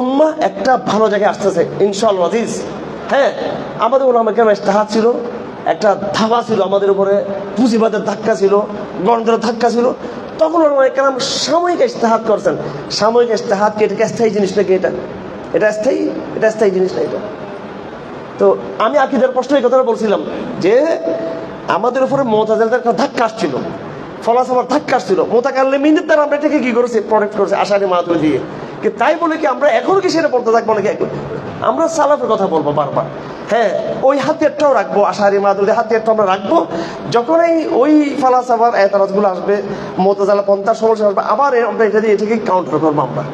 উম্মা একটা ভালো জায়গায় আসতেছে ইনশাল আজিজ হ্যাঁ আমাদের ওলামা কেন ইস্তাহাত ছিল, একটা ধাবা ছিল আমাদের উপরে, পুঁজিবাদের ধাক্কা ছিল গণতন্ত্রের ধাক্কা ছিল। তখন ওলামা কেন সাময়িক ইস্তাহাত করছেন। সাময়িক ইস্তাহাত কি? এটা স্থায়ী জিনিস নাকি এটা? এটা স্থায়ী? এটা স্থায়ী জিনিস না এটা? তো আমি আকিদের প্রশ্ন এই কথাটা বলছিলাম যে, আমাদের উপরে মোতাজালদের একটা ধাক্কা আসছিল। ফলাসফার ধাক্কা আসছিল। মোতাকাল্লে মিনিট দ্বারা আমরা এটাকে কি করেছি? প্রোটেক্ট করেছি, আশারি মাহাতুল দিয়ে। তাই বলে কি আমরা এখনও কি সেটা পড়তে থাকব নাকি? আমরা সালাফের কথা বলব বারবার। হ্যাঁ ওই হাতিয়ারটাও রাখব আশারি মাহাতুল হাতিয়ারটা আমরা রাখব। যখন এই ওই ফালাসাফার এতারাজগুলো আসবে মোতাজালা পন্থার সমস্যা আসবে, আবার আমরা এটা দিয়ে এটাকে কাউন্টার করব আমরা।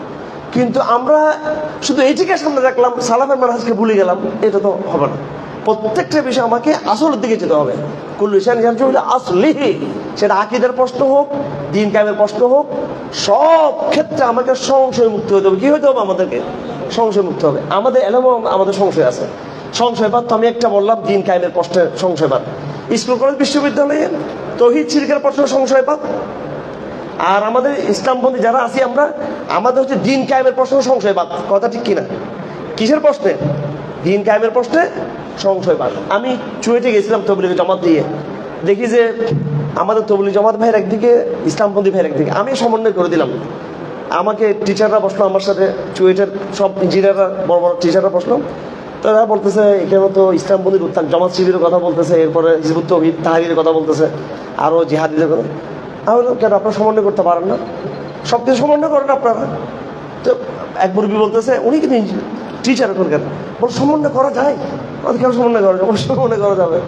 কিন্তু আমরা শুধু এইটিকে সামনে রাখলাম, সালাফের মানহাজকে ভুলে গেলাম, এটা তো হবে না। প্রত্যেকটা বিষয় আমাকে আসলের দিকে যেতে হবে। কুল্লু ইসান আসলিহি সেটা আকিদের প্রশ্ন হোক, দিন কায়েমের প্রশ্ন হোক সব ক্ষেত্রে আমাকে সংশয় মুক্ত হতে হবে। কি হতে হবে আমাদেরকে? সংশয় মুক্ত হবে। আমাদের এলাকাও আমাদের সংশয় আছে। সংশয়বাদ তো আমি একটা বললাম, দিন কায়েমের প্রশ্নের সংশয়বাদ স্কুল কলেজ বিশ্ববিদ্যালয়ে তহিদ শিরকের প্রশ্ন সংশয়বাদ আর আমাদের ইসলামপন্থী যারা আছি আমরা, আমাদের হচ্ছে দিন কায়েমের প্রশ্ন সংশয়বাদ কথা ঠিক কিনা? কিসের প্রশ্নে? দিন কায়েমের প্রশ্নে সংশয়বাদ আমি চুয়েটে গেছিলাম তবলিগের জমাত দিয়ে। দেখি যে আমাদের তবলিগ জমাত ভাইয়ের একদিকে, ইসলামপন্থী ভাইয়ের একদিকে। আমি সমন্বয় করে দিলাম। আমাকে টিচাররা বসল আমার সাথে চুয়েটের সব ইঞ্জিনিয়াররা বড় বড় টিচাররা বসল তারা বলতেছে, এখানে তো ইসলামপন্থীর উত্থান, জামাত শিবিরের কথা বলতেছে, এরপরে হিজবুত তহিদ তাহারির কথা বলতেছে আরও জিহাদিদের কথা। আমি বললাম, কেন আপনারা সমন্বয় করতে পারেন না? সব কিছু সমন্বয় করেন আপনারা। তো এক মুরব্বী বলতেছে, উনি কিন্তু টিচার এখন কেন? বল, সমন্বয় করা যায়? আমাদের কেন সমন্বয় করা যায়? অবশ্যই সমন্বয় করা যাবে।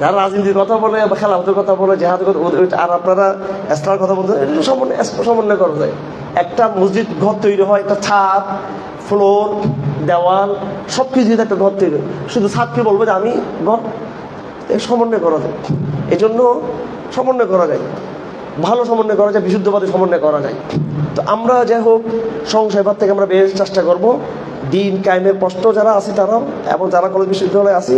যারা রাজনীতির কথা বলে বা খেলাফতের কথা বলে জেহাদের কথা ওদের- আর আপনারা এস্টার কথা বলতে সমন্বয় সমন্বয় করা যায়। একটা মসজিদ ঘর তৈরি হয়, একটা ছাদ, ফ্লোর, দেওয়াল সব কিছু একটা ঘর তৈরি। শুধু ছাদকে বলব যে আমি ঘর। সমন্বয় করা যায়। এই জন্য সমন্বয় করা যায়। ভালো সমন্বয় করা যায়, বিশুদ্ধবাদী সমন্বয় করা যায়। তো আমরা যাই হোক, সংশয়বাদ থেকে আমরা বেশ চেষ্টা করব। দিন কায়েমের প্রশ্ন যারা আছে তারাও এবং যারা কলেজ বিশ্ববিদ্যালয়ে আছি